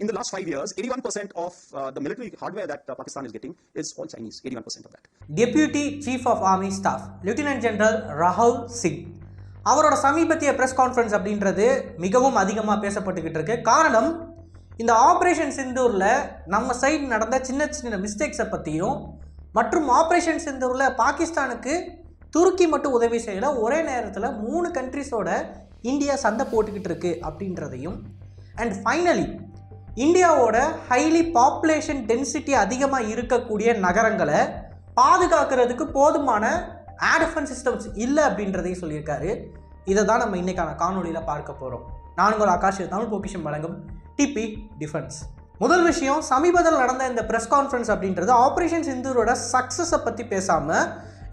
In the last five years, 81% of uh, the military hardware that uh, Pakistan is getting is all Chinese, 81% of that. Deputy chief of Army staff Lieutenant General Rahul Singh அவரோட சமீபத்திய press conference அப்படின்றது மிகவும் அதிகமாக பேசப்பட்டுக்கிட்டு இருக்கு. காரணம் இந்த operation சிந்தூரில் நம்ம side நடந்த சின்ன சின்ன மிஸ்டேக்ஸை பற்றியும் மற்றும் ஆப்ரேஷன் சிந்தூரில் பாகிஸ்தானுக்கு துருக்கி மட்டும் உதவி செய்யல ஒரே நேரத்தில் மூணு கண்ட்ரிஸோட இந்தியா சண்டை போட்டுக்கிட்டு இருக்கு அப்படின்றதையும். அண்ட் ஃபைனலி இந்தியாவோட ஹைலி பாப்புலேஷன் டென்சிட்டி அதிகமாக இருக்கக்கூடிய நகரங்களை பாதுகாக்கிறதுக்கு போதுமான ஏர் டிஃபென்ஸ் சிஸ்டம்ஸ் இல்லை அப்படின்றதையும் சொல்லியிருக்காரு. இதை தான் நம்ம இன்றைக்கான காணொலியில் பார்க்க போகிறோம் நான் உங்கள் ஆகாஷ் தமிழ் பொக்கிஷம் வழங்கும் டிபி டிஃபென்ஸ். முதல் விஷயம் சமீபத்தில் நடந்த இந்த ப்ரெஸ் கான்ஃபரன்ஸ் அப்படின்றது ஆப்ரேஷன் சிந்தூரோட சக்ஸஸை பற்றி பேசாமல்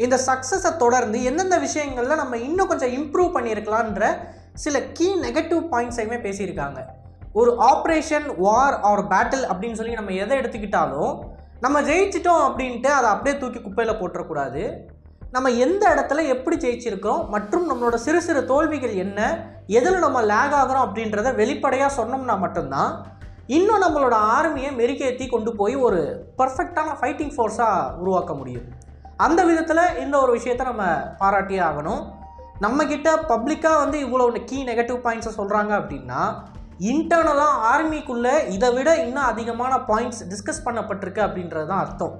இந்த சக்ஸஸை தொடர்ந்து எந்தெந்த விஷயங்களில் நம்ம இன்னும் கொஞ்சம் இம்ப்ரூவ் பண்ணியிருக்கலான்ற சில கீ நெகட்டிவ் பாயிண்ட்ஸையுமே பேசியிருக்காங்க. ஒரு ஆப்ரேஷன் வார் ஆர் பேட்டில் அப்படின்னு சொல்லி நம்ம எதை எடுத்துக்கிட்டாலும் நம்ம ஜெயிச்சிட்டோம் அப்படின்ட்டு அதை அப்படியே தூக்கி குப்பையில் போட்டுறக்கூடாது. நம்ம எந்த இடத்துல எப்படி ஜெயிச்சிருக்கிறோம் மற்றும் நம்மளோட சிறு சிறு தோல்விகள் என்ன எதில் நம்ம லேக் ஆகிறோம் அப்படின்றத வெளிப்படையாக சொன்னோம்னா மட்டும்தான் இன்னும் நம்மளோட ஆர்மியை மெருகேற்றி கொண்டு போய் ஒரு பர்ஃபெக்டான ஃபைட்டிங் ஃபோர்ஸாக உருவாக்க முடியும். அந்த விதத்தில் இந்த ஒரு விஷயத்தை நம்ம பாராட்டியே ஆகணும். நம்மக்கிட்ட பப்ளிக்காக வந்து இவ்வளோ கீ நெகட்டிவ் பாயிண்ட்ஸை சொல்கிறாங்க அப்படின்னா இன்டர்னலாக ஆர்மிக்குள்ளே இதை விட இன்னும் அதிகமான பாயிண்ட்ஸ் டிஸ்கஸ் பண்ணப்பட்டிருக்கு அப்படின்றது தான் அர்த்தம்.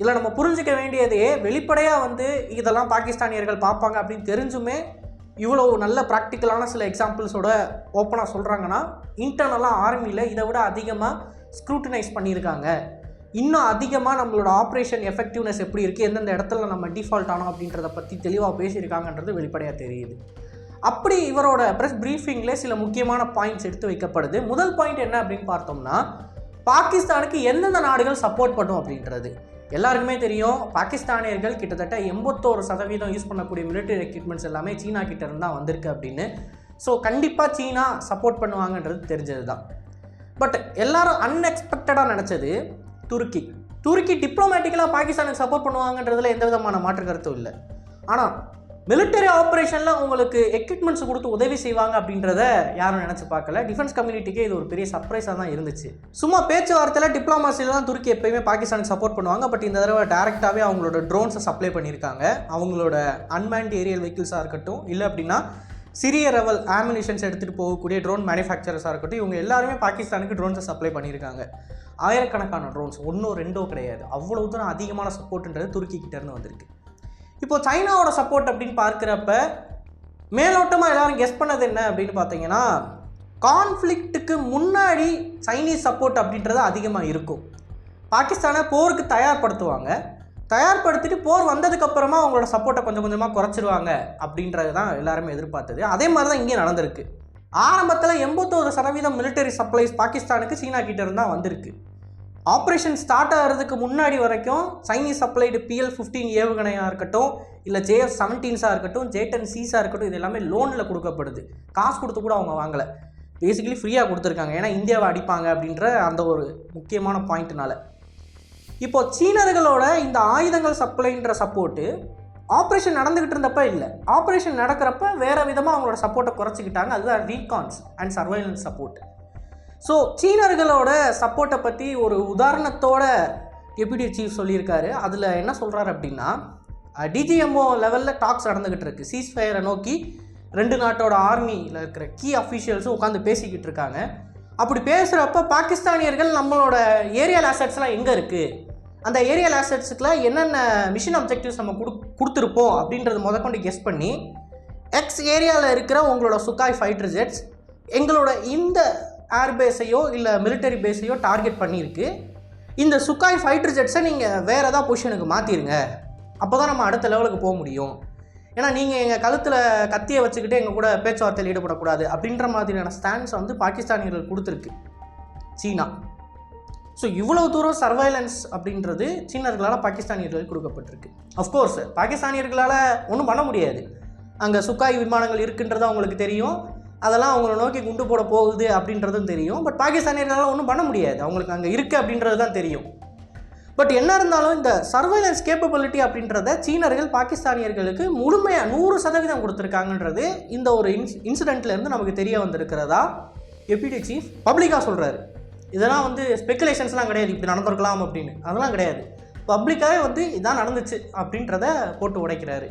இதில் நம்ம புரிஞ்சிக்க வேண்டியதே வெளிப்படையாக வந்து இதெல்லாம் பாகிஸ்தானியர்கள் பார்ப்பாங்க அப்படின்னு தெரிஞ்சுமே இவ்வளோ நல்ல ப்ராக்டிக்கலான சில எக்ஸாம்பிள்ஸோட ஓப்பனாக சொல்கிறாங்கன்னா இன்டர்னலாக ஆர்மியில் இதை விட அதிகமாக ஸ்க்ரூட்டனைஸ் பண்ணியிருக்காங்க. இன்னும் அதிகமாக நம்மளோட ஆப்ரேஷன் எஃபெக்டிவ்னஸ் எப்படி இருக்குது எந்தெந்த இடத்துல நம்ம டிஃபால்ட் ஆனோம் அப்படின்றத பற்றி தெளிவாக பேசியிருக்காங்கன்றது வெளிப்படையாக தெரியுது. அப்படி இவரோட ப்ரெஸ் ப்ரீஃபிங்கில் சில முக்கியமான பாயிண்ட்ஸ் எடுத்து வைக்கப்படுது. முதல் பாயிண்ட் என்ன அப்படின்னு பார்த்தோம்னா பாகிஸ்தானுக்கு எந்தெந்த நாடுகள் சப்போர்ட் பண்ணும் அப்படின்றது. எல்லாருக்குமே தெரியும் பாகிஸ்தானியர்கள் கிட்டத்தட்ட எண்பத்தோரு சதவீதம் யூஸ் பண்ணக்கூடிய மிலிட்டரி எக்யூப்மெண்ட்ஸ் எல்லாமே சீனா கிட்ட இருந்தால் வந்திருக்கு அப்படின்னு. ஸோ கண்டிப்பாக சீனா சப்போர்ட் பண்ணுவாங்கன்றது தெரிஞ்சது தான் பட் எல்லாரும் அன்எக்ஸ்பெக்டடாக நினச்சது துருக்கி. துருக்கி டிப்ளமேட்டிக்கலாக பாகிஸ்தானுக்கு சப்போர்ட் பண்ணுவாங்கன்றதுல எந்த விதமான மாற்று கருத்தும் இல்லை. ஆனால் மிலிட்டரி ஆப்ரேஷனில் உங்களுக்கு எக்யூப்மெண்ட்ஸ் கொடுத்து உதவி செய்வாங்க அப்படின்றத யாரும் நினச்சி பார்க்கல. டிஃபென்ஸ் கம்யூனிட்டிக்கே இது ஒரு பெரிய சர்ப்ரைஸாக தான் இருந்துச்சு. சும்மா பேச்சுவார்த்தையில் டிப்ளமாசியில் தான் துருக்கி எப்பயுமே பாகிஸ்தானுக்கு சப்போர்ட் பண்ணுவாங்க. பட் இந்த தடவை டேரெக்டாகவே அவங்களோட ட்ரோன்ஸை சப்ளை பண்ணியிருக்காங்க. அவங்களோட அன்மேண்ட் ஏரியல் வெஹிக்கிள்ஸாக இருக்கட்டும் இல்லை அப்படின்னா சிறிய லெவல் ஆமினிஷன்ஸ் எடுத்துகிட்டு போகக்கூடிய ட்ரோன் மேனுஃபேக்சரர்ஸாக இருக்கட்டும் இவங்க எல்லாருமே பாகிஸ்தானுக்கு ட்ரோன்ஸை சப்ளை பண்ணியிருக்காங்க. ஆயிரக்கணக்கான ட்ரோன்ஸ் ஒன்றோ ரெண்டோ கிடையாது. அவ்வளோ தூரம் அதிகமான சப்போர்ட்ன்றது துருக்கி கிட்டேருந்து வந்திருக்கு. இப்போ சைனாவோட சப்போர்ட் அப்படின்னு பார்க்குறப்ப மேலோட்டமாக எல்லாரும் கெஸ் பண்ணது என்ன அப்படின்னு பார்த்தீங்கன்னா கான்ஃப்ளிக்ட்டுக்கு முன்னாடி சைனீஸ் சப்போர்ட் அப்படின்றது அதிகமாக இருக்கும். பாகிஸ்தானை போருக்கு தயார்படுத்துவாங்க. தயார்படுத்திட்டு போர் வந்ததுக்கப்புறமா அவங்களோட சப்போர்ட்டை கொஞ்சம் கொஞ்சமாக குறைச்சிருவாங்க அப்படின்றது தான் எல்லாருமே எதிர்பார்த்தது. அதே மாதிரி தான் இங்கே நடந்திருக்கு. ஆரம்பத்தில் எண்பத்தோரு சதவீதம் மிலிட்டரி சப்ளைஸ் பாகிஸ்தானுக்கு சீனா கிட்ட இருந்தா வந்திருக்கு. ஆப்ரேஷன் ஸ்டார்ட் ஆகிறதுக்கு முன்னாடி வரைக்கும் சைனீஸ் சப்ளைடு பிஎல் ஃபிஃப்டீன் ஏவுகணையாக இருக்கட்டும் இல்லை ஜேஎஃப் செவன்டீன்ஸாக இருக்கட்டும் ஜே டென் சீஸாக இருக்கட்டும் இது எல்லாமே லோனில் கொடுக்கப்படுது. காசு கொடுத்து கூட அவங்க வாங்கலை. பேசிக்கலி ஃப்ரீயாக கொடுத்துருக்காங்க. ஏன்னா இந்தியாவை அடிப்பாங்க அப்படின்ற அந்த ஒரு முக்கியமான பாயிண்ட்னால இப்போ சீனர்களோட இந்த ஆயுதங்கள் சப்ளைன்ற சப்போர்ட்டு ஆப்ரேஷன் நடந்துக்கிட்டு இருந்தப்ப இல்லை. ஆப்ரேஷன் நடக்கிறப்ப வேறு விதமாக அவங்களோட சப்போர்ட்டை குறைச்சிக்கிட்டாங்க. அதுதான் recons and surveillance support so சீனர்களோட சப்போர்ட்டை பற்றி ஒரு உதாரணத்தோட டெபியூட்டி சீஃப் சொல்லியிருக்காரு. அதில் என்ன சொல்கிறாரு அப்படின்னா டிஜிஎம்ஓ லெவலில் டாக்ஸ் நடந்துக்கிட்டு இருக்கு. சீஸ் ஃபயரை நோக்கி ரெண்டு நாட்டோட ஆர்மியில் இருக்கிற கீ அஃபீஷியல்ஸும் உட்காந்து பேசிக்கிட்டு இருக்காங்க. அப்படி பேசுகிறப்ப பாகிஸ்தானியர்கள் நம்மளோட ஏரியல் ஆசட்ஸ்லாம் எங்கே இருக்குது அந்த ஏரியல் ஆசட்ஸுக்குலாம் என்னென்ன மிஷன் அப்ஜெக்டிவ்ஸ் நம்ம கொடு கொடுத்துருப்போம் அப்படின்றது முதற்கொண்டு கெஸ் பண்ணி எக்ஸ் ஏரியாவில் இருக்கிற உங்களோட சுக்காய் ஃபைட்டர் ஜெட்ஸ் எங்களோட இந்த ஏர்பேஸையோ இல்லை மிலிட்டரி பேஸையோ டார்கெட் பண்ணியிருக்கு. இந்த சுக்காய் ஃபைட்டர் ஜெட்ஸை நீங்கள் வேறு ஏதாவது பொசிஷனுக்கு மாற்றிடுங்க அப்போ தான் நம்ம அடுத்த லெவலுக்கு போக முடியும். ஏன்னா நீங்கள் எங்கள் கழுத்தில் கத்தியை வச்சுக்கிட்டு எங்கள் கூட பேச்சுவார்த்தையில் ஈடுபடக்கூடாது அப்படின்ற மாதிரியான ஸ்டாண்ட்ஸ் வந்து பாகிஸ்தானியர்கள் கொடுத்துருக்கு. சீனா. ஸோ இவ்வளோ தூரம் சர்வைலன்ஸ் அப்படின்றது சீனர்களால் பாகிஸ்தானியர்களுக்கு கொடுக்கப்பட்டிருக்கு. அஃப்கோர்ஸ் பாகிஸ்தானியர்களால் ஒன்றும் பண்ண முடியாது. அங்கே சுக்காய் விமானங்கள் இருக்குன்றது அவங்களுக்கு தெரியும். அதெல்லாம் அவங்கள நோக்கி குண்டு போட போகுது அப்படின்றதும் தெரியும். பட் பாகிஸ்தானியர்களால் ஒன்றும் பண்ண முடியாது. அவங்களுக்கு அங்கே இருக்குது அப்படின்றது தான் தெரியும். பட் என்ன இருந்தாலும் இந்த சர்வைலன்ஸ் கேப்பபிலிட்டி அப்படின்றத சீனர்கள் பாகிஸ்தானியர்களுக்கு முழுமையாக நூறு சதவீதம் கொடுத்துருக்காங்கன்றது இந்த ஒரு இன்ஸ் இன்சிடெண்ட்லேருந்து நமக்கு தெரிய வந்திருக்கிறதா? டெப்யூட்டி சீஃப் பப்ளிக்காக சொல்கிறாரு இதெல்லாம் வந்து ஸ்பெகுலேஷன்ஸ்லாம் கிடையாது. இப்படி நடந்திருக்கலாம் அப்படின்னு. அதெல்லாம் கிடையாது. பப்ளிக்காகவே வந்து இதான் நடந்துச்சு அப்படின்றத போட்டு உடைக்கிறாரு.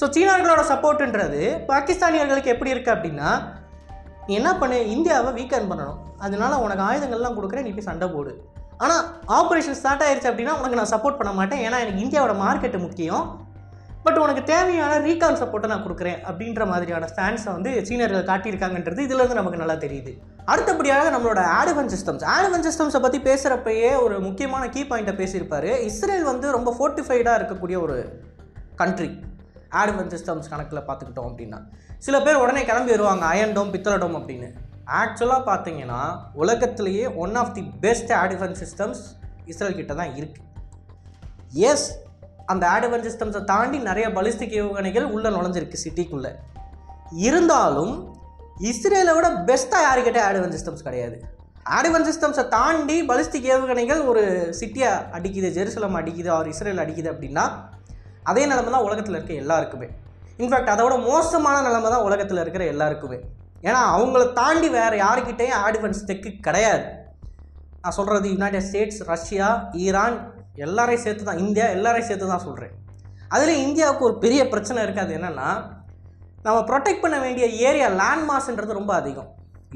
ஸோ சீனார்களோட சப்போர்ட்டுன்றது பாகிஸ்தானியர்களுக்கு எப்படி இருக்குது அப்படின்னா என்ன பண்ணு இந்தியாவை வீக்கன் பண்ணணும். அதனால உனக்கு ஆயுதங்கள்லாம் கொடுக்குறேன் நீ போய் சண்டை போடு. ஆனால் ஆப்ரேஷன் ஸ்டார்ட் ஆயிருச்சு அப்படின்னா உனக்கு நான் சப்போர்ட் பண்ண மாட்டேன். ஏன்னா எனக்கு இந்தியாவோட மார்க்கெட்டு முக்கியம். பட் உனக்கு தேவையான ரீகான் சப்போர்ட்டை நான் கொடுக்குறேன் அப்படின்ற மாதிரியான ஸ்டான்ஸை வந்து சீனர்கள் காட்டியிருக்காங்கன்றது இதுலேருந்து நமக்கு நல்லா தெரியுது. அடுத்தபடியாக நம்மளோட ஆடுவன் சிஸ்டம்ஸ் ஆடுவன் சிஸ்டம்ஸை பற்றி பேசுகிறப்பயே ஒரு முக்கியமான கீ பாயிண்ட்டை பேசியிருப்பார். இஸ்ரேல் வந்து ரொம்ப ஃபோர்ட்டிஃபைடாக இருக்கக்கூடிய ஒரு கண்ட்ரி ஆடுவன் சிஸ்டம்ஸ் கணக்கில் பார்த்துக்கிட்டோம் அப்படின்னா சில பேர் உடனே கிளம்பி வருவாங்க அயன் டோம் பித்தள டோம் அப்படின்னு. ஆக்சுவலாக பார்த்தீங்கன்னா உலகத்திலேயே ஒன் ஆஃப் தி பெஸ்ட் ஆடிவன் சிஸ்டம்ஸ் இஸ்ரேல் கிட்ட தான் இருக்குது எஸ் அந்த ஆடிவன் சிஸ்டம்ஸை தாண்டி நிறைய பலிஸ்டிக் ஏவுகணைகள் உள்ளே நுழைஞ்சிருக்கு சிட்டிக்குள்ளே இருந்தாலும் இஸ்ரேலை விட பெஸ்ட்டாக யாருக்கிட்டே ஆடிவன் சிஸ்டம்ஸ் கிடையாது? ஆடிவன் சிஸ்டம்ஸை தாண்டி பலிஸ்டிக் ஏவுகணைகள் ஒரு சிட்டியை அடிக்குது ஜெருசலம் அடிக்குது அவர் இஸ்ரேல் அடிக்குது அப்படின்னா அதே நிலமை தான் உலகத்தில் இருக்க எல்லாருக்குமே. இன்ஃபேக்ட் அதோட மோசமான நிலமை தான் உலகத்தில் இருக்கிற எல்லாருக்குமே. ஏன்னா அவங்கள தாண்டி வேறு யாருக்கிட்டேயும் ஆடிஃபென்ஸ் டெக்கு கிடையாது. நான் சொல்கிறது யுனைடெட் ஸ்டேட்ஸ் ரஷ்யா ஈரான் எல்லாரையும் சேர்த்து தான் இந்தியா எல்லாரையும் சேர்த்து தான் சொல்கிறேன் அதில் இந்தியாவுக்கு ஒரு பெரிய பிரச்சனை இருக்காது என்னென்னா நம்ம ப்ரொடெக்ட் பண்ண வேண்டிய ஏரியா லேண்ட் மாஸ்ன்றது ரொம்ப அதிகம்.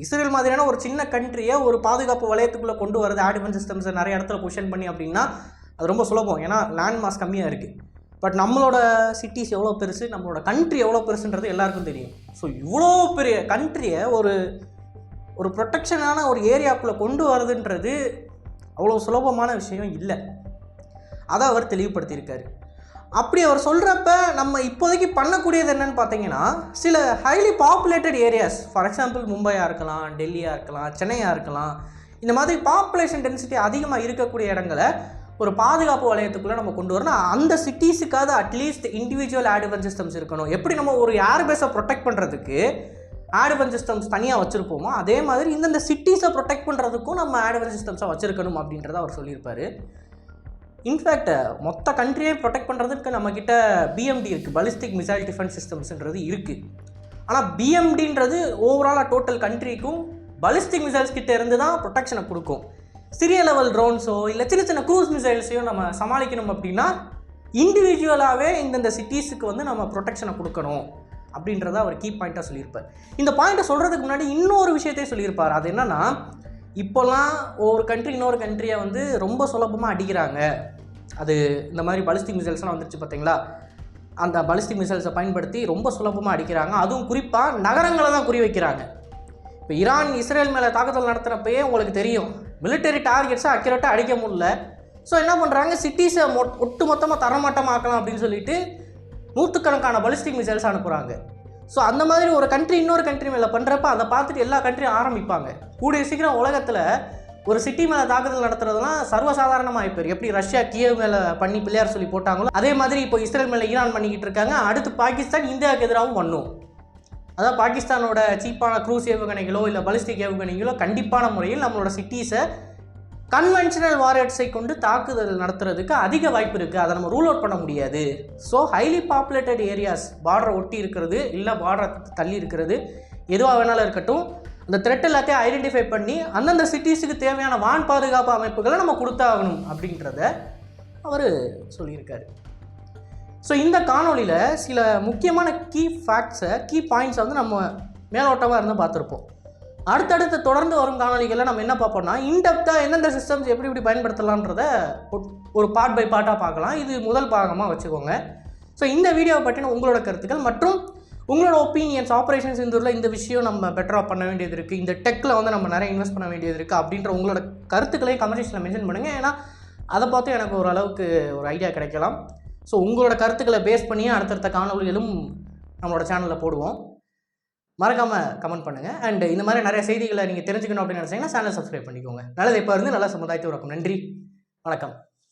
இஸ்ரேல் மாதிரியான ஒரு சின்ன கண்ட்ரியை ஒரு பாதுகாப்பு வளையத்துக்குள்ளே கொண்டு வரது ஆடிஃபென்ஸ் சிஸ்டம்ஸை நிறைய இடத்துல பொசிஷன் பண்ணி அப்படின்னா அது ரொம்ப சுலபம். ஏன்னா லேண்ட் மாஸ் கம்மியாக இருக்குது பட் நம்மளோட சிட்டிஸ் எவ்வளோ பெருசு நம்மளோட கண்ட்ரி எவ்வளோ பெருசுன்றது எல்லாருக்கும் தெரியும். ஸோ இவ்வளோ பெரிய கண்ட்ரியை ஒரு ஒரு ப்ரொட்டெக்ஷனான ஒரு ஏரியாக்குள்ளே கொண்டு வரதுன்றது அவ்வளோ சுலபமான விஷயம் இல்லை. அதை அவர் தெளிவுபடுத்தியிருக்காரு. அப்படி அவர் சொல்கிறப்ப நம்ம இப்போதைக்கு பண்ணக்கூடியது என்னன்னு பார்த்தீங்கன்னா சில highly populated areas for example மும்பையாக இருக்கலாம் டெல்லியாக இருக்கலாம் சென்னையாக இருக்கலாம் இந்த மாதிரி பாப்புலேஷன் டென்சிட்டி அதிகமாக இருக்கக்கூடிய இடங்களை ஒரு பாதுகாப்பு வளையத்துக்குள்ளே நம்ம கொண்டு வரணும். அந்த சிட்டிஸுக்காவது அட்லீஸ்ட் இண்டிவிஜுவல் ஆடிவன் சிஸ்டம்ஸ் இருக்கணும். எப்படி நம்ம ஒரு ஏர் பேஸை ப்ரொடெக்ட் பண்ணுறதுக்கு ஆடிவன் சிஸ்டம்ஸ் தனியாக வச்சுருப்போமோ அதே மாதிரி இந்தந்த சிட்டிஸை ப்ரொடெக்ட் பண்ணுறதுக்கும் நம்ம ஆடிவன் சிஸ்டம்ஸை வச்சுருக்கணும் அப்படின்றத அவர் சொல்லியிருப்பார். இன்ஃபேக்ட் மொத்த கண்ட்ரியை ப்ரொடெக்ட் பண்ணுறதுக்கு நம்மக்கிட்ட பிஎம்டி இருக்குது பலிஸ்டிக் மிசைல் டிஃபென்ஸ் சிஸ்டம்ஸ்ன்றது இருக்குது ஆனால் பிஎம்டின்றது ஓவராலாக டோட்டல் கண்ட்ரிக்கும் பலிஸ்டிக் மிசைல்ஸ் கிட்டே இருந்து தான் ப்ரொடெக்ஷனை கொடுக்கும். சிறிய லெவல் ட்ரோன்ஸோ இல்லை சின்ன சின்ன க்ரூஸ் மிசைல்ஸையோ நம்ம சமாளிக்கணும் அப்படின்னா இண்டிவிஜுவலாகவே இந்தந்த சிட்டிஸுக்கு வந்து நம்ம ப்ரொடெக்ஷனை கொடுக்கணும் அப்படின்றத அவர் கீ பாயிண்ட்டாக சொல்லியிருப்பார். இந்த பாயிண்ட்டை சொல்கிறதுக்கு முன்னாடி இன்னொரு விஷயத்தையும் சொல்லியிருப்பார். அது என்னென்னா இப்போல்லாம் ஒரு கண்ட்ரி இன்னொரு கண்ட்ரியை வந்து ரொம்ப சுலபமாக அடிக்கிறாங்க. அது இந்த மாதிரி பலிஸ்டிக் மிசைல்ஸ்லாம் வந்துருச்சு பார்த்தீங்களா? அந்த பலிஸ்டிக் மிசைல்ஸை பயன்படுத்தி ரொம்ப சுலபமாக அடிக்கிறாங்க. அதுவும் குறிப்பாக நகரங்களை தான் குறி வைக்கிறாங்க. இப்போ ஈரான் இஸ்ரேல் மேலே தாக்குதல் நடத்துகிறப்பயே உங்களுக்கு தெரியும். மிலிட்டரி டார்கெட்ஸை அக்யூரேட்டாக அடிக்க முடியல. ஸோ என்ன பண்ணுறாங்க சிட்டிஸை மொ ஒட்டு மொத்தமாக தரமாட்டமாக்கலாம் அப்படின்னு சொல்லிட்டு நூற்றுக்கணக்கான பலிஸ்டிக் மிசைல்ஸ் அனுப்புகிறாங்க ஸோ அந்த மாதிரி ஒரு கண்ட்ரி இன்னொரு கண்ட்ரி மேலே பண்ணுறப்ப அதை பார்த்துட்டு எல்லா கண்ட்ரியும் ஆரம்பிப்பாங்க. கூடிய சீக்கிரம் உலகத்தில் ஒரு சிட்டி மேலே தாக்குதல் நடத்துறதுலாம் சர்வசாதாரணமாக இப்போ எப்படி ரஷ்யா கியவ் மேலே பண்ணி பிள்ளையார் சொல்லி போட்டாங்களோ அதே மாதிரி இப்போ இஸ்ரேல் மேலே ஈரான் பண்ணிக்கிட்டு இருக்காங்க. அடுத்து பாகிஸ்தான் இந்தியாவுக்கு எதிராகவும் பண்ணும். அதாவது பாகிஸ்தானோட சீப்பான க்ரூஸ் ஏவுகணைகளோ இல்லை பலிஸ்டிக் ஏவுகணைகளோ கண்டிப்பான முறையில் நம்மளோட சிட்டிஸை கன்வென்ஷனல் வாரியர்ஸை கொண்டு தாக்குதல் நடத்துறதுக்கு அதிக வாய்ப்பு இருக்குது அதை நம்ம ரூல் அவுட் பண்ண முடியாது. ஸோ ஹைலி பாப்புலேட்டட் ஏரியாஸ் பார்டரை ஒட்டி இருக்கிறது இல்லை பார்டரை தள்ளி இருக்கிறது எதுவாக வேணாலும் இருக்கட்டும் அந்த த்ரெட் எல்லாத்தையும் ஐடென்டிஃபை பண்ணி அந்தந்த சிட்டிஸுக்கு தேவையான வான் பாதுகாப்பு அமைப்புகளை நம்ம கொடுத்தாகணும் அப்படின்றத அவர் சொல்லியிருக்காரு. ஸோ இந்த காணொளியில் சில முக்கியமான கீ ஃபேக்ட்ஸை கீ பாயிண்ட்ஸை வந்து நம்ம மேலோட்டமாக இருந்து பார்த்துருப்போம். அடுத்தடுத்து தொடர்ந்து வரும் காணொளிகளில் நம்ம என்ன பார்ப்போம்னா இன்டெப்த்தாக எந்தெந்த சிஸ்டம்ஸ் எப்படி எப்படி பயன்படுத்தலான்றத ஒரு- ஒரு பார்ட் பை பார்ட்டாக பார்க்கலாம். இது முதல் பாகமாக வச்சுக்கோங்க. ஸோ இந்த வீடியோவை பற்றின உங்களோட கருத்துக்கள் மற்றும் உங்களோட ஒப்பீனியன்ஸ் ஆப்ரேஷன்ஸ் இந்த இந்த விஷயம் நம்ம பெட்டராக பண்ண வேண்டியது இருக்குது இந்த டெக்கில் வந்து நம்ம நிறைய இன்வெஸ்ட் பண்ண வேண்டியது இருக்குது அப்படின்ற உங்களோட கருத்துக்களையும் கமெண்ட்ஸில் மென்ஷன் பண்ணுங்கள் ஏன்னா அதை பார்த்து எனக்கு ஓரளவுக்கு ஒரு ஐடியா கிடைக்கலாம். ஸோ உங்களோட கருத்துக்களை பேஸ் பண்ணியே அடுத்தடுத்த காணொலிகளும் நம்மளோட சேனலில் போடுவோம். மறக்காமல் கமெண்ட் பண்ணுங்கள் அண்ட் இந்த மாதிரி நிறைய செய்திகளை நீங்கள் தெரிஞ்சுக்கணும் அப்படின்னு நினச்சிங்கன்னா சேனல் சப்ஸ்கிரைப் பண்ணிக்கோங்க. நல்லது இப்போ இருந்து நல்ல சமுதாயத்தை உறக்கும் நன்றி. வணக்கம்.